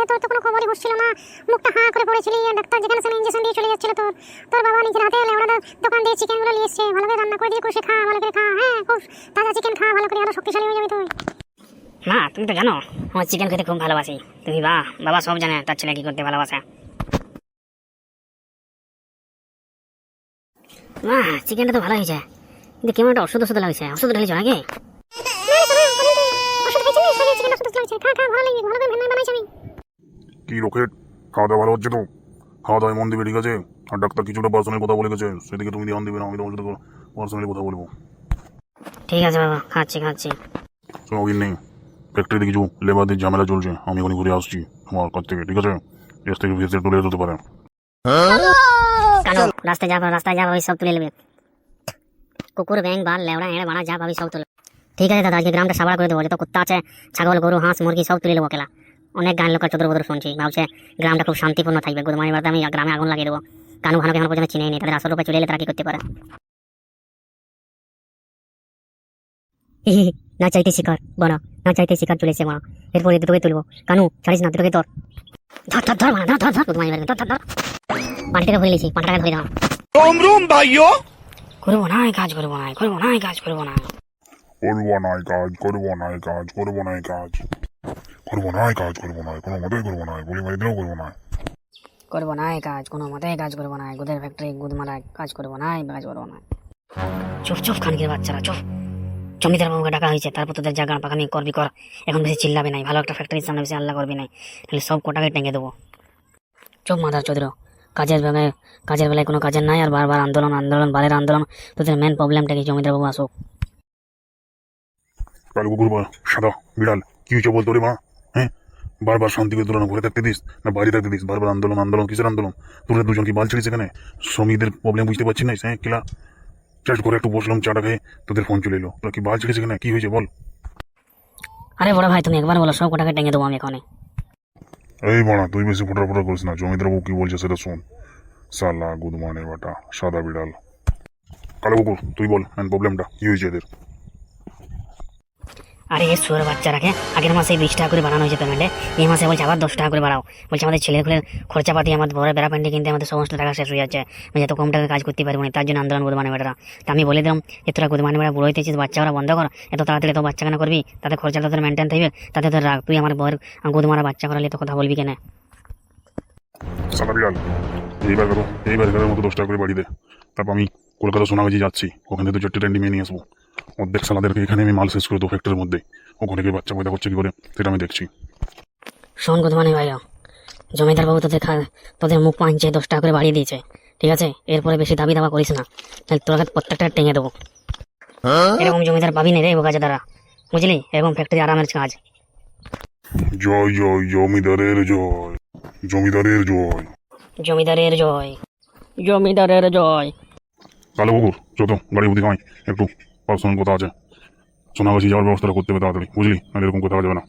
ধরে তোর তো কোনো খবরই হচ্ছিল না মুখটা হাঁ করে পড়েছিলি ডাক্তার যেখানে সেখানে ইঞ্জেকশন দিয়ে চলে যাচ্ছিল তোর তোর বাবা নিজের হাতে লেবড়া দোকান দিয়ে চিকেনগুলো নিয়ে এসছে ভালো করে রান্না করে দিয়ে কষে খা ভালো করে খা হ্যাঁ খুব তাজা চিকেন খা ভালো করে আরও শক্তিশালী হয়ে যাবে তুই মা তুমি তো জানো আমার চিকেন খেতে খুব ভালোবাসি তুমি বা বাবা সব জানে তার ছেলে কি করতে ভালোবাসে মা চিকেনটা তো ভালো হয়েছে কিন্তু কেমন একটা ওষুধ ওষুধ লাগছে ওষুধ ঢেলেছো নাকি ওষুধ খাইছিস চিকেন ওষুধ লাগছে খা খা ভালো লাগবে ভালো করে বানাইছি আমি কি রকেট? খাওয়া দাওয়া ভালো হচ্ছে তো। খাওয়া দাওয়ায় মন দিবে ঠিক আছে? আর ডাক্তার কিছুটা পার্সোনাল কথা বলে গেছে। সেদিকে তুমি ধ্যান দিবে না আমি তোমার সাথে পার্সোনালি কথা বলব। ঠিক আছে বাবা খাচ্ছি খাচ্ছি। শোনো নেই ফ্যাক্টরিতে কিছু লেবারদের ঝামেলা চলছে আমি ওখানে ঘুরে আসছি আমার কাছ থেকে ঠিক আছে? এস থেকে ভেসে তুলে যেতে পারে। রাস্তায় যা রাস্তায় যা পাবি সব তুলে নেবে। কুকুর ব্যাং বাল লেওড়া এড়ে বাড়া যা পাবি সব তুলে ঠিক আছে দাদা আজকে গ্রামটা সাবাড় করে দেবো যত কুত্তা আছে ছাগল গরু হাঁস মুরগি সব তুলে নেব কেলা। অনেক গান লোকের চতুর বদর শুনছি। ভাবছে গ্রামটা খুব শান্তিপূর্ণ থাকবে। গুদমানি বাড়িতে আমি গ্রামে আগুন লাগিয়ে দেবো। কানু ভানুকে এখন পর্যন্ত চিনেই নি। তাদের আসল রূপে চলে এলে তারা কি করতে পারে? না চাইতে শিকার বনা না চাইতে শিকার চলেছে বনা। এরপরে দুটোকে তুলবো। কানু ছাড়িস না দুটোকে ধর ধর ধর ধর ধর ধর ধর ধর ধর। নিয়েছি ধরে দাও। ভাইও করব না কাজ করব না করব না কাজ করব না। করব না কাজ করব না কাজ করব না কাজ। করব না কাজ করব না কোনো মতেই করব না বলি মারি দিলেও করব না করব না কাজ কোনো মতেই কাজ করব না গুদের ফ্যাক্টরি গুদ মারা কাজ করব না কাজ করব না চুপ চুপ খানকির বাচ্চারা চুপ জমিদার বাবুকে ডাকা হয়েছে তারপর তোদের জায়গা পাকামি করবি কর। এখন বেশি চিল্লাবি নাই ভালো একটা ফ্যাক্টরির সামনে বেশি আল্লাহ করবি নাই। তাহলে সব কোটাকে টেঙ্গে দেবো। চুপ মাদার চৌধুরী কাজের বেলায় কাজের বেলায় কোনো কাজের নাই আর বারবার আন্দোলন আন্দোলন বালের আন্দোলন। তোদের মেন প্রবলেমটা কি জমিদার বাবু আসুক। কালো কুকুর সাদা বিড়াল কি হয়েছে বলতো রে মা? হ্যাঁ? বারবার শান্তিকে তুলনা ঘরে থাকতে দিস না বাইরে থাকতে দিস বারবার আন্দোলন আন্দোলন কিসের আন্দোলন? তোরা দুজন কি বাল ছিড়িস এখানে? শ্রমিকদের প্রবলেম বুঝতে পারছি না হ্যাঁ কিলা? জাস্ট ঘরে একটু বসলাম চাটা খেয়ে তোদের ফোন চলে এলো। তোরা কি বাল ছিড়িস এখানে? কি হয়েছে বল? আরে বড় ভাই তুমি একবার বলো সব কোটাকে টেঙ্গে দেবো আমি এখানে। এই বাড়া তুই বেশি ফোটা ফোটা করিস না। জমিদার বাবু কি বলছে সেটা শোন। সালা গুদমানের বাটা সাদা বিড়াল। কালো কুকুর তুই বল প্রবলেমটা কি হয়েছে এদের? আরে এ শুয়ার বাচ্চারাকে আগের মাসে বিশ টাকা করে বানানো হয়েছে পেমেন্টে এই মাসে বলছে আবার দশ টাকা করে বাড়াও। বলছে আমাদের ছেলে খুলে খরচাপাতি আমাদের বড় বেড়া প্যান্টে কিনতে আমাদের সমস্ত টাকা শেষ হয়ে যাচ্ছে। আমি এত কম টাকা কাজ করতে পারব না, তার জন্য আন্দোলন গুদমানি বেড়া তা আমি বলে দিলাম যে তোরা গুদমানি বেড়া বুড়ো হইতেছিস বাচ্চা ওরা বন্ধ কর। এত তাড়াতাড়ি তো বাচ্চা কেন করবি তাদের খরচা তাদের মেনটেন থাকবে, তাতে তোর রাখ তুই আমার বউয়ের গুদমারা বাচ্চা করালে তো কথা বলবি কেন? এইবার করো এইবার মতো দশ টাকা করে বাড়ি দে। তারপর আমি কলকাতা সোনাগাছি যাচ্ছি, ওখানে তো চারটে ট্রেন্ডি মেয়ে নিয়ে আসব। অর্ধেক সালাদেরকে এখানে আমি মাল শেষ করে দেবো ফ্যাক্টরির মধ্যে। ওখানে গিয়ে বাচ্চা পয়দা করছে কি করে? সেটা আমি দেখছি। শোন গুদমানি ভাইয়া জমিদার বাবু তোদের খা তোদের মুখ পাঁচে দশ টাকা করে বাড়িয়ে দিয়েছে ঠিক আছে? এরপরে বেশি দাবি দাবা করিস না তাহলে তোরা প্রত্যেকটা টেঙে দেবো। এরকম জমিদার পাবি না রে বোকাজে দ্বারা বুঝলি? এরকম ফ্যাক্টরি আরামের কাজ। জয় জয় জমিদারের জয় জমিদারের জয়। জমিদারের জয়। জমিদারের জয়। কালো কুকুর চতো গাড়ি বুদ্ধি কামাই একটু। পার্সোনাল কথা আছে? সোনাগাছি যাওয়ার ব্যবস্থাটা করতে হবে তাড়াতাড়ি, বুঝলি? না এরকম কথা যাবে না।